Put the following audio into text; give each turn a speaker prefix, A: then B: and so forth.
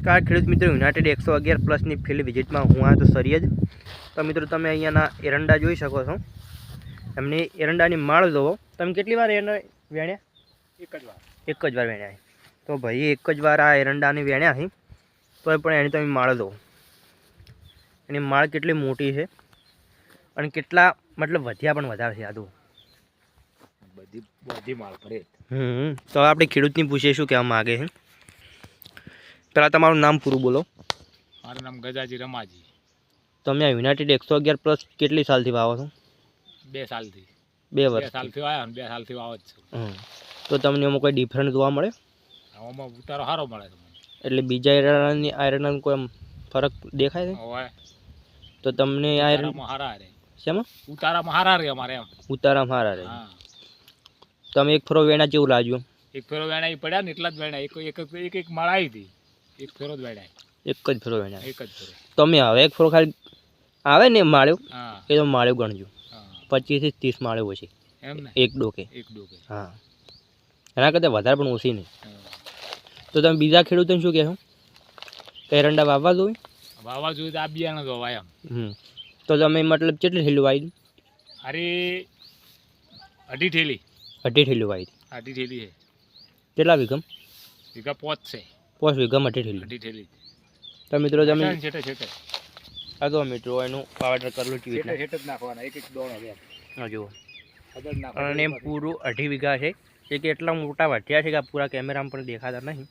A: નમસ્કાર ખેડૂત મિત્રો. યુનાઇટેડ એકસો અગિયાર પ્લસની ફિલ્ડ વિઝિટમાં હું આ તો સરિયજ. તો મિત્રો તમે અહીંયાના એરંડા જોઈ શકો છો. એમની એરંડાની માળ જોવો. તમે કેટલી વાર એને વેણ્યા?
B: એક જ વાર.
A: એક જ વાર વેણ્યા તો ભાઈ એક જ વાર આ એરંડાની વેણ્યા છે. તો પણ એની તમે માળ જોવો. એની માળ કેટલી મોટી છે અને કેટલા મતલબ વધ્યા પણ વધારે છે આદુ
B: બધી બધી માળ પડે.
A: હમ. તો આપણે ખેડૂતની પૂછીએ શું કહેવા માગે છે. પહેલાં તમારું નામ પૂરું બોલો.
B: મારું નામ ગજાજી રમાજી.
A: તમે આ યુનાઇટેડ એકસો અગિયાર પ્લસ કેટલી સાલથી વાવો છો?
B: બે સાલથી.
A: બે વર્ષ
B: સાલથી આવ્યા બે સાલથી વાવો જ છું.
A: તો તમને એમાં કોઈ ડિફરન્સ જોવા મળે?
B: આમાં ઉતારો સારો મળે
A: એટલે બીજા આયરનની આયરન કોઈ એમ ફરક દેખાય છે? તો તમને આયરન
B: હારા રે.
A: શેમાં?
B: ઉતારામાં હારા રે અમારે એમ.
A: ઉતારામાં હારા રે.
B: હા.
A: તમે એક ફરો વેણા જેવું લાગ્યું
B: એક ફેરો એ પડ્યા ને એટલા જ વેણા. એક એક એક એક માળ આવી હતી. એક ફેરો જ વેણાય
A: એક જ ફેરો વેણા
B: એક જ ફેરો.
A: તમે હવે એક ફેરો ખાલી આવે ને માળ્યું? એ તો માળ્યું ગણજો. પચીસથી ત્રીસ માળ્યું
B: એમ ને?
A: એક ડોકે.
B: એક ડોકે.
A: હા. એના કરતાં વધારે પણ ઓછી નહીં. તો તમે બીજા ખેડૂતોને શું કહેશો? એરંડા વાવવા જોઈએ?
B: વાવવા જોઈએ તો આ બિયારણ વવાય એમ.
A: તો તમે મતલબ કેટલી થેલી વાવી?
B: અરે અઢી ઠેલી
A: અઢી થેલી વાવી.
B: અઢી થેલી છે.
A: કેટલા વીઘમ
B: વીઘા પોચ છે.
A: પાંચ વીઘમ અઢી થેલી
B: ઠેલી
A: તો મિત્રો તમે આ તો મિત્રો એનું પાવડર કરેલું છે
B: જ નાખવાના એક એક દોણો
A: જુઓ. અને પૂરું અઢી વીઘા છે. એ કે એટલા મોટા વાઢ્યા છે કે આ પૂરા કેમેરામાં પણ દેખાતા નહીં.